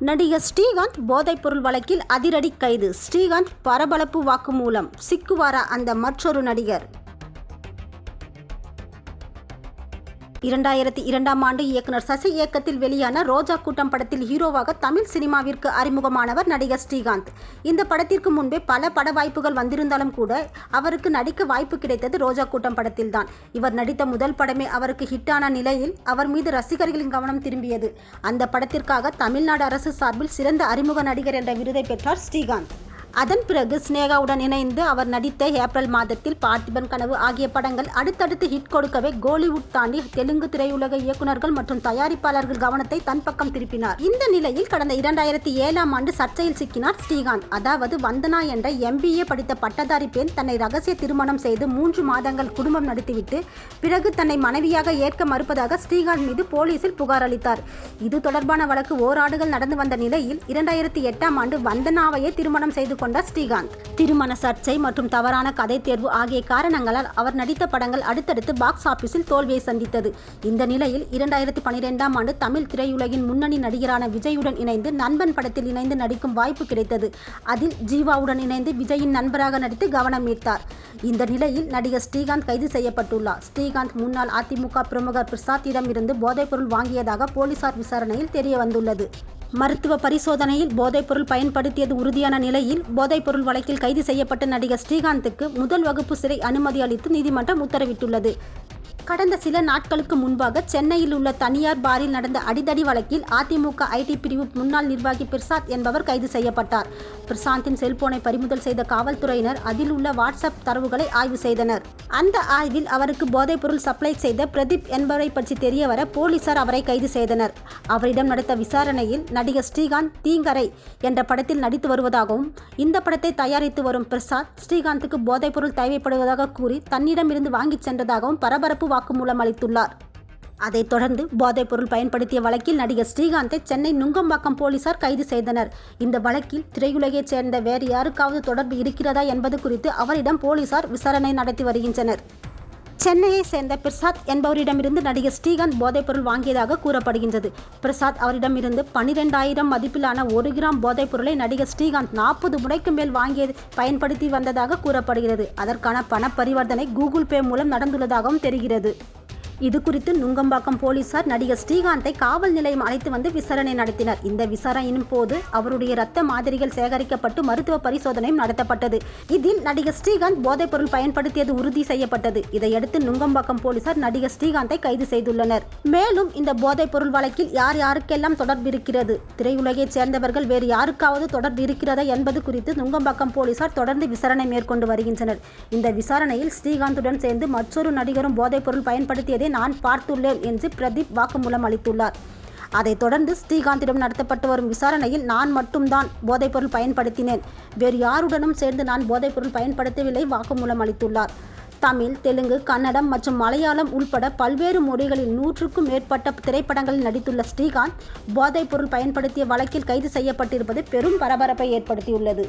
நடிகர் ஸ்ரீகாந்த் போதைப்பொருள் வழக்கில் அதிரடி கைது. ஸ்ரீகாந்த் பரபரப்பு வாக்குமூலம். சிக்குவாரா அந்த மற்றொரு நடிகர்? இரண்டாயிரத்தி இரண்டாம் ஆண்டு இயக்குனர் சசி இயக்கத்தில் வெளியான ரோஜா கூட்டம் படத்தில் ஹீரோவாக தமிழ் சினிமாவிற்கு அறிமுகமானவர் நடிகர் ஸ்ரீகாந்த். இந்த படத்திற்கு முன்பே பல பட வாய்ப்புகள் வந்திருந்தாலும் கூட அவருக்கு நடிக்க வாய்ப்பு கிடைத்தது ரோஜா கூட்டம் படத்தில்தான். இவர் நடித்த முதல் படமே அவருக்கு ஹிட்டான நிலையில் அவர் மீது ரசிகர்களின் கவனம் திரும்பியது. அந்த படத்திற்காக தமிழ்நாடு அரசு சார்பில் சிறந்த அறிமுக நடிகர் என்ற விருதை பெற்றார் ஸ்ரீகாந்த். அதன் பிறகு ஸ்னேகாவுடன் இணைந்து அவர் நடித்த ஏப்ரல் மாதத்தில் பார்த்திபன் கனவு ஆகிய படங்கள் அடுத்தடுத்து ஹிட் கொடுக்கவே கோலிவுட் தாண்டி தெலுங்கு திரையுலக இயக்குநர்கள் மற்றும் தயாரிப்பாளர்கள் கவனத்தை தன் பக்கம் திருப்பினார். இந்த நிலையில் கடந்த இரண்டாயிரத்தி ஏழாம் ஆண்டு சர்ச்சையில் சிக்கினார் ஸ்ரீகாந்த். அதாவது வந்தனா என்ற எம்பிஏ படித்த பட்டதாரி பெண் தன்னை ரகசிய திருமணம் செய்து மூன்று மாதங்கள் குடும்பம் நடத்திவிட்டு பிறகு தன்னை மனைவியாக ஏற்க மறுப்பதாக ஸ்ரீகாந்த் மீது போலீசில் புகார் அளித்தார். இது தொடர்பான வழக்கு ஓராண்டுகள் நடந்து வந்த நிலையில் இரண்டாயிரத்தி எட்டாம் ஆண்டு வந்தனாவையே திருமணம் செய்து கொண்டார் ஸ்ரீகாந்த். திருமண சர்ச்சை மற்றும் தவறான கதை தேர்வு ஆகிய காரணங்களால் அவர் நடித்த படங்கள் அடுத்தடுத்து பாக்ஸ் ஆபீஸில் தோல்வியை சந்தித்தது. இந்த நிலையில் இரண்டாயிரத்தி பனிரெண்டாம் ஆண்டு தமிழ் திரையுலகின் முன்னணி நடிகரான விஜயுடன் இணைந்து நண்பன் படத்தில் இணைந்து நடிக்கும் வாய்ப்பு கிடைத்தது. அதில் ஜீவாவுடன் இணைந்து விஜயின் நண்பராக நடித்து கவனம் ஈர்த்தார். இந்த நிலையில் நடிகர் ஸ்ரீகாந்த் கைது செய்யப்பட்டுள்ளார். ஸ்ரீகாந்த் முன்னாள் அதிமுக பிரமுகர் பிரசாத்திடம் இருந்து போதைப்பொருள் வாங்கியதாக போலீசார் விசாரணையில் தெரிய வந்துள்ளது மருத்துவ பரிசோதனையில் போதைப்பொருள் பயன்படுத்தியது உறுதியான நிலையில் போதைப்பொருள் வழக்கில் கைது செய்யப்பட்ட நடிகர் ஸ்ரீகாந்துக்கு முதல் வகுப்பு சிறை அனுமதி அளித்து நீதிமன்றம் உத்தரவிட்டுள்ளது. கடந்த சில நாட்களுக்கு முன்பாக சென்னையில் உள்ள தனியார் பாரில் நடந்த அடிதடி வழக்கில் அதிமுக ஐடி பிரிவு முன்னாள் நிர்வாகி பிரசாத் என்பவர் கைது செய்யப்பட்டார். பிரசாந்தின் செல்போனை பறிமுதல் செய்த காவல்துறையினர் அதில் உள்ள வாட்ஸ்அப் தரவுகளை ஆய்வு செய்தனர். அந்த ஆய்வில் அவருக்கு போதைப்பொருள் சப்ளை செய்த பிரதீப் என்பவரை பற்றி தெரியவர போலீசார் அவரை கைது செய்தனர். அவரிடம் நடத்த விசாரணையில் நடிகர் ஸ்ரீகாந்த் தீங்கரை என்ற படத்தில் நடித்து வருவதாகவும் இந்த படத்தை தயாரித்து வரும் பிரசாத் ஸ்ரீகாந்துக்கு போதைப்பொருள் தேவைப்படுவதாக கூறி தன்னிடமிருந்து வாங்கிச் சென்றதாகவும் பரபரப்பு வாக்குமூலம் அளித்துள்ளார். அதைத் தொடர்ந்து போதைப்பொருள் பயன்படுத்திய வழக்கில் நடிகர் ஸ்ரீகாந்தை சென்னை நுங்கம்பாக்கம் போலீசார் கைது செய்தனர். இந்த வழக்கில் திரையுலகைச் சேர்ந்த வேறு யாருக்காவது தொடர்பு இருக்கிறதா என்பது குறித்து அவரிடம் போலீசார் விசாரணை நடத்தி வருகின்றனர். சென்னையை சேர்ந்த பிரசாத் என்பவரிடமிருந்து நடிகர் ஸ்ரீகாந்த் போதைப்பொருள் வாங்கியதாக கூறப்படுகின்றது. பிரசாத் அவரிடமிருந்து பனிரெண்டாயிரம் மதிப்பிலான ஒரு கிராம் போதைப்பொருளை நடிகர் ஸ்ரீகாந்த் நாற்பது முறைக்கு மேல் வாங்கியது பயன்படுத்தி வந்ததாக கூறப்படுகிறது. அதற்கான பண பரிவர்த்தனை கூகுள் பே மூலம் நடந்துள்ளதாகவும் தெரிகிறது. இது குறித்து நுங்கம்பாக்கம் போலீசார் நடிகர் ஸ்ரீகாந்தை காவல் நிலையம் அழைத்து வந்து விசாரணை நடத்தினர். இந்த விசாரணையின் போது அவருடைய இரத்த மாதிரிகள் சேகரிக்கப்பட்டு மருத்துவ பரிசோதனையும் நடத்தப்பட்டது. இதில் நடிகர் ஸ்ரீகாந்த் போதைப்பொருள் பயன்படுத்தியது உறுதி செய்யப்பட்டது. இதையடுத்து நுங்கம்பாக்கம் போலீசார் நடிகர் ஸ்ரீகாந்தை கைது செய்துள்ளனர். மேலும் இந்த போதைப்பொருள் வழக்கில் யார் யாருக்கெல்லாம் தொடர்பு இருக்கிறது? திரையுலகைச் சேர்ந்தவர்கள் வேறு யாருக்காவது தொடர்பு இருக்கிறதா என்பது குறித்து நுங்கம்பாக்கம் போலீசார் தொடர்ந்து விசாரணை மேற்கொண்டு வருகின்றனர். இந்த விசாரணையில் ஸ்ரீகாந்துடன் சேர்ந்து மற்றொரு நடிகரும் போதைப்பொருள் பயன்படுத்தியதை நான் பார்த்துள்ளேன் என்று பிரதீப் வாக்குமூலம் அளித்துள்ளார். அதைத் தொடர்ந்து ஸ்ரீகாந்திடம் நடத்தப்பட்டு வரும் விசாரணையில் நான் மட்டும்தான் போதைப்பொருள் பயன்படுத்தினேன். வேறு யாருடனும் சேர்ந்து நான் போதைப்பொருள் பயன்படுத்தவில்லை வாக்குமூலம் அளித்துள்ளார். தமிழ் தெலுங்கு கன்னடம் மற்றும் மலையாளம் உள்பட பல்வேறு மொழிகளில் நூற்றுக்கும் மேற்பட்ட திரைப்படங்களில் நடித்துள்ள ஸ்ரீகாந்த் போதைப்பொருள் பயன்படுத்திய வழக்கில் கைது செய்யப்பட்டிருப்பது பெரும் பரபரப்பை ஏற்படுத்தியுள்ளது.